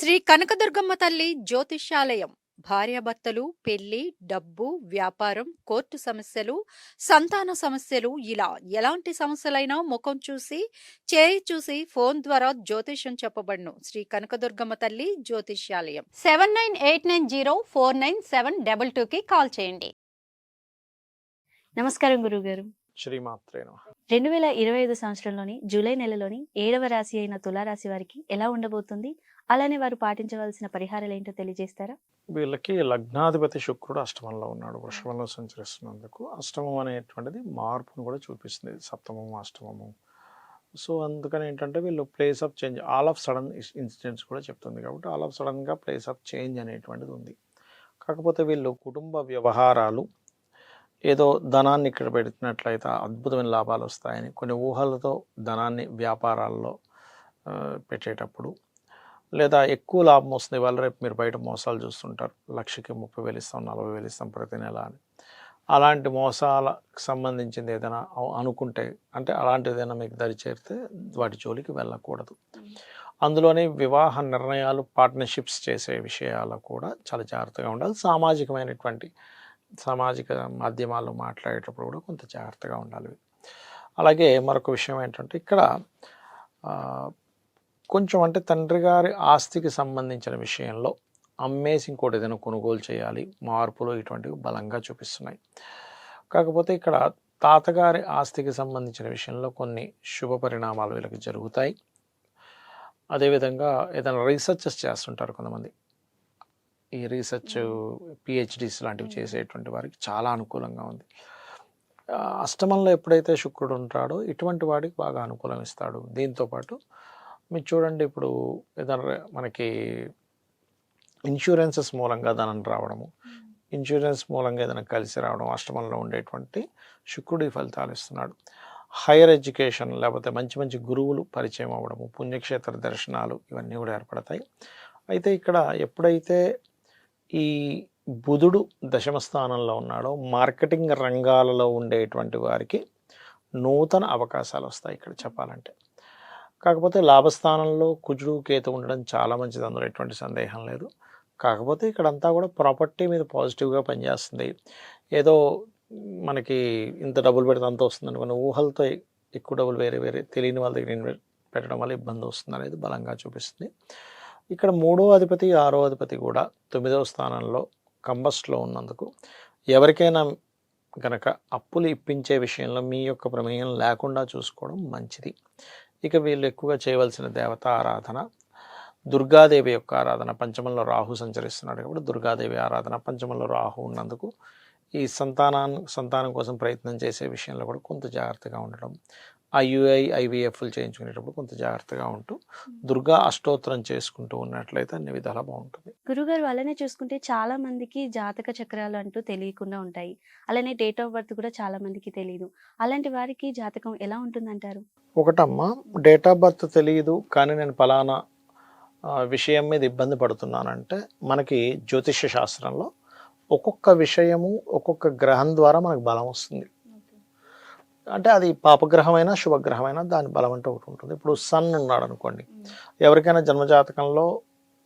శ్రీ కనకదుర్గమ్మ తల్లి జ్యోతిష్యాలయం. భార్యాభర్తలు పెళ్ళి డబ్బు వ్యాపారం కోర్టు సమస్యలు సంతాన సమస్యలు ఇలా ఎలాంటి సమస్యలైనా ముఖం చూసి చేయి చూసి ఫోన్ ద్వారా జ్యోతిష్యం చెప్పబడును. శ్రీ కనకదుర్గమ్మ తల్లి జ్యోతిష్యాలయం. Seven nine eight nine zero four nine seven double టూకి కాల్ చేయండి. నమస్కారం గురుగారు రెండు వేల ఇరవై ఐదు సంవత్సరంలోని జూలై నెలలోని ఏడవ రాశి అయిన తులారాశి వారికి ఎలా ఉండబోతుంది? అలానే వారు పాటించవలసిన పరిహారాలు ఏంటో తెలియజేస్తారా? వీళ్ళకి లగ్నాధిపతి శుక్రుడు అష్టమంలో ఉన్నాడు వృషభంలో సంచరిస్తున్నందుకు అష్టమం అనేటువంటిది మార్పును కూడా చూపిస్తుంది సప్తమము అష్టమము. సో అందుకని ఏంటంటే వీళ్ళు place of change all of sudden incidents కూడా చెప్తుంది కాబట్టి ఆల్ ఆఫ్ సడన్గా ప్లేస్ ఆఫ్ చేంజ్ అనేటువంటిది ఉంది. కాకపోతే వీళ్ళు కుటుంబ వ్యవహారాలు ఏదో ధనాన్ని ఇక్కడ పెట్టినట్లయితే అద్భుతమైన లాభాలు వస్తాయని కొన్ని ఊహలతో ధనాన్ని వ్యాపారాల్లో పెట్టేటప్పుడు లేదా ఎక్కువ లాభం వస్తుంది ఇవాళ రేపు మీరు బయట మోసాలు చూస్తుంటారు. లక్షకి ముప్పై వేలు ఇస్తాం నలభై వేలు ఇస్తాం ప్రతి నెల అని. అలాంటి మోసాలకు సంబంధించింది ఏదైనా అనుకుంటే అంటే అలాంటిది ఏదైనా మీకు దరి చేరితే వాటి జోలికి వెళ్ళకూడదు. అందులోని వివాహ నిర్ణయాలు పార్ట్నర్షిప్స్ చేసే విషయాలు కూడా చాలా జాగ్రత్తగా ఉండాలి. సామాజికమైనటువంటి సామాజిక మాధ్యమాల్లో మాట్లాడేటప్పుడు కూడా కొంత జాగ్రత్తగా ఉండాలి. అలాగే మరొక విషయం ఏంటంటే ఇక్కడ కొంచెం అంటే తండ్రి గారి ఆస్తికి సంబంధించిన విషయంలో అమ్మేసి ఇంకోటి ఏదైనా కొనుగోలు చేయాలి. మార్పులు ఇటువంటివి బలంగా చూపిస్తున్నాయి. కాకపోతే ఇక్కడ తాతగారి ఆస్తికి సంబంధించిన విషయంలో కొన్ని శుభ పరిణామాలు వీళ్ళకి జరుగుతాయి. అదేవిధంగా ఏదైనా రీసెర్చెస్ చేస్తుంటారు కొంతమంది. ఈ రీసెర్చ్ పిహెచ్డిస్ లాంటివి చేసేటువంటి వారికి చాలా అనుకూలంగా ఉంది. అష్టమంలో ఎప్పుడైతే శుక్రుడు ఉంటాడో ఇటువంటి వాడికి బాగా అనుకూలం ఇస్తాడు. దీంతోపాటు మీరు చూడండి ఇప్పుడు ఏదైనా మనకి ఇన్సూరెన్సెస్ మూలంగా ధనం రావడము ఇన్సూరెన్స్ మూలంగా ఏదైనా కలిసి రావడం అష్టమంలో ఉండేటువంటి శుక్రుడి ఫలితాలు ఇస్తున్నాడు హైయర్ ఎడ్యుకేషన్ లేకపోతే మంచి మంచి గురువులు పరిచయం అవ్వడము పుణ్యక్షేత్ర దర్శనాలు ఇవన్నీ కూడా ఏర్పడతాయి. అయితే ఇక్కడ ఎప్పుడైతే ఈ బుధుడు దశమ స్థానంలో ఉన్నాడో మార్కెటింగ్ రంగాలలో ఉండేటువంటి వారికి నూతన అవకాశాలు వస్తాయి ఇక్కడ చెప్పాలంటే. కాకపోతే లాభస్థానంలో కుజుడు కేతు ఉండడం చాలా మంచిది. అందులో ఎటువంటి సందేహం లేదు. కాకపోతే ఇక్కడ అంతా కూడా ప్రాపర్టీ మీద పాజిటివ్గా పనిచేస్తుంది. ఏదో మనకి ఇంత డబ్బులు పెడితే అంత వస్తుంది అనుకున్న ఊహలతో ఎక్కువ డబ్బులు వేరే వేరే తెలియని వాళ్ళ దగ్గర ఇన్వెస్ట్ పెట్టడం వల్ల ఇబ్బంది వస్తుంది అనేది బలంగా చూపిస్తుంది. ఇక్కడ మూడో అధిపతి ఆరో అధిపతి కూడా తొమ్మిదవ స్థానంలో కంబస్ట్లో ఉన్నందుకు ఎవరికైనా గనక అప్పులు ఇప్పించే విషయంలో మీ యొక్క ప్రమేయం లేకుండా చూసుకోవడం మంచిది. ఇక వీళ్ళు ఎక్కువగా చేయవలసిన దేవత ఆరాధన దుర్గాదేవి యొక్క ఆరాధన. పంచమంలో రాహు సంచరిస్తున్నాడు కాబట్టి దుర్గాదేవి ఆరాధన పంచమంలో రాహు ఉన్నందుకు ఈ సంతానాన్ని సంతానం కోసం ప్రయత్నం చేసే విషయంలో కూడా కొంత జాగ్రత్తగా ఉండడం ఐయుఐ ఐవీఎఫ్లు చేయించుకునేటప్పుడు కొంత జాగ్రత్తగా ఉంటూ దుర్గా అష్టోత్తరం చేసుకుంటూ ఉన్నట్లయితే అన్ని విధాలా బాగుంటుంది. గురుగారు అలానే చూసుకుంటే చాలా మందికి జాతక చక్రాలు అంటూ తెలియకుండా ఉంటాయి. అలానే డేట్ ఆఫ్ బర్త్ కూడా చాలా మందికి తెలియదు అలాంటి వారికి జాతకం ఎలా ఉంటుందంటారు? ఒకటమ్మా డేట్ ఆఫ్ బర్త్ తెలియదు కానీ నేను ఫలానా ఆ, విషయం మీద ఇబ్బంది పడుతున్నానంటే మనకి జ్యోతిష్య శాస్త్రంలో ఒక్కొక్క విషయము ఒక్కొక్క గ్రహం ద్వారా మనకు బలం వస్తుంది. అంటే అది పాపగ్రహమైనా శుభగ్రహమైనా దాని బలం అంటే ఒకటి ఉంటుంది. ఇప్పుడు సన్ ఉన్నాడు అనుకోండి ఎవరికైనా జన్మజాతకంలో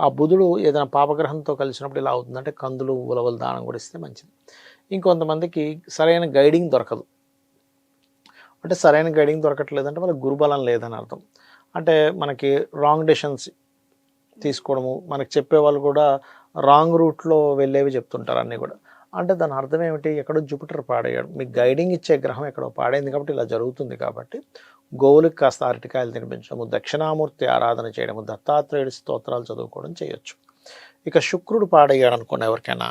ఆ బుధుడు ఏదైనా పాపగ్రహంతో కలిసినప్పుడు ఇలా అవుతుందంటే కందులు ఉలవలు దానం కూడా ఇస్తే మంచిది. ఇంకొంతమందికి సరైన గైడింగ్ దొరకదు. అంటే సరైన గైడింగ్ దొరకట్లేదంటే వాళ్ళకి గురుబలం లేదని అర్థం. అంటే మనకి రాంగ్ డెసిషన్స్ తీసుకోవడము మనకి చెప్పేవాళ్ళు కూడా రాంగ్ రూట్లో వెళ్ళేవి చెప్తుంటారు అన్నీ కూడా. అంటే దాని అర్థం ఏమిటి? ఎక్కడో జూపిటర్ పాడయ్యాడు. మీకు గైడింగ్ ఇచ్చే గ్రహం ఎక్కడో పాడైంది కాబట్టి ఇలా జరుగుతుంది కాబట్టి గోవులకు కాస్త అరటికాయలు తినిపించడము దక్షిణామూర్తి ఆరాధన చేయడము దత్తాత్రేయుడి స్తోత్రాలు చదువుకోవడం చేయొచ్చు. ఇక శుక్రుడు పాడయ్యాడు అనుకున్న ఎవరికైనా.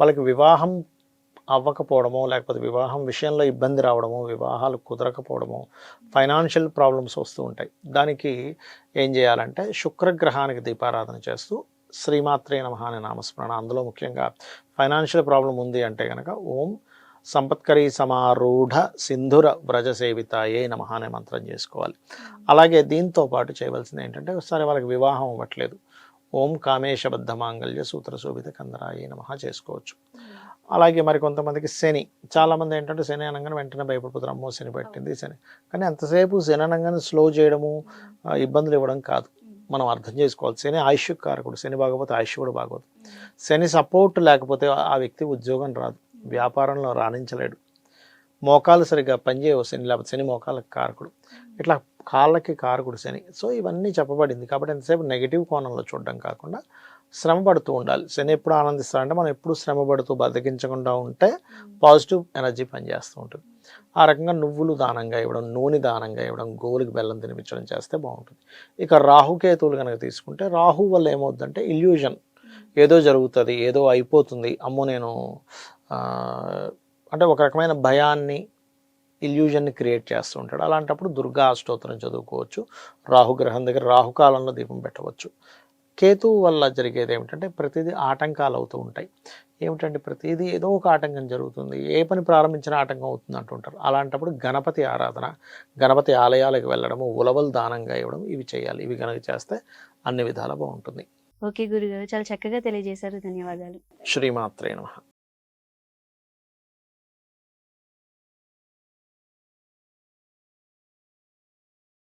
వాళ్ళకి వివాహం అవ్వకపోవడమో లేకపోతే వివాహం విషయంలో ఇబ్బంది రావడము వివాహాలు కుదరకపోవడము ఫైనాన్షియల్ ప్రాబ్లమ్స్ వస్తూ ఉంటాయి. దానికి ఏం చేయాలంటే శుక్రగ్రహానికి దీపారాధన చేస్తూ శ్రీమాత్రే నమః అనే నామస్మరణ. అందులో ముఖ్యంగా ఫైనాన్షియల్ ప్రాబ్లం ఉంది అంటే కనుక ఓం సంపత్కరీ సమారూఢ సింధుర వ్రజ సేవితాయే నమః అనే మంత్రం చేసుకోవాలి. అలాగే దీంతో పాటు చేయవలసింది ఏంటంటే సరే వాళ్ళకి వివాహం అవ్వట్లేదు. ఓం కామేశబద్ధ మాంగళ్య సూత్ర శోభిత కందరాయే నమః చేసుకోవచ్చు. అలాగే మరి కొంతమందికి శని చాలామంది ఏంటంటే శని అనగానే వెంటనే భయపడిపోతారు అమ్మో శని పెట్టింది శని. కానీ అంతసేపు శని అనగానే స్లో చేయడము ఆ, ఇబ్బందులు ఇవ్వడం కాదు. మనం అర్థం చేసుకోవాలి. శని ఆయుష్ కారకుడు శని బాగపోతే ఆయుష్ కూడా బాగోదు శని సపోర్ట్ లేకపోతే ఆ వ్యక్తి ఉద్యోగం రాదు. వ్యాపారంలో రాణించలేడు. మోకాలు సరిగ్గా పనిచేయవు శని. లేకపోతే శని మోకాలకు కారకుడు. ఇట్లా కాళ్ళకి కారకుడు శని. సో ఇవన్నీ చెప్పబడింది. కాబట్టి ఎంతసేపు నెగిటివ్ కోణంలో చూడడం కాకుండా శ్రమ పడుతూ ఉండాలి. శని ఎప్పుడు ఆనందిస్తారంటే మనం ఎప్పుడు శ్రమ పడుతూ బద్దకించకుండా ఉంటే పాజిటివ్ ఎనర్జీ పనిచేస్తూ ఉంటుంది. ఆ రకంగా నువ్వులు దానంగా ఇవ్వడం నూనె దానంగా ఇవ్వడం గోలికి బెల్లం తినిపించడం చేస్తే బాగుంటుంది. ఇక రాహుకేతువులు కనుక తీసుకుంటే రాహు వల్ల ఏమవుతుందంటే ఇల్యూజన్ ఏదో జరుగుతుంది ఏదో అయిపోతుంది. అమ్మో నేను అంటే ఒక రకమైన భయాన్ని ఇల్యూజన్ని క్రియేట్ చేస్తూ ఉంటాడు. అలాంటప్పుడు దుర్గా అష్టోత్తరం చదువుకోవచ్చు. రాహుగ్రహం దగ్గర రాహుకాలంలో దీపం పెట్టవచ్చు. కేతువు వల్ల జరిగేది ఏమిటంటే ప్రతిదీ ఆటంకాలు అవుతూ ఉంటాయి. ఏమిటంటే ప్రతిదీ ఏదో ఒక ఆటంకం జరుగుతుంది. ఏ పని ప్రారంభించిన ఆటంకం అవుతుంది అంటుంటారు. అలాంటప్పుడు గణపతి ఆరాధన గణపతి ఆలయాలకు వెళ్ళడము ఉలవలు దానంగా ఇవ్వడం ఇవి చేయాలి. ఇవి కనుక చేస్తే అన్ని విధాలా బాగుంటుంది. ఓకే గురుగారు. చాలా చక్కగా తెలియజేశారు. ధన్యవాదాలు. శ్రీమాత్రే నమః.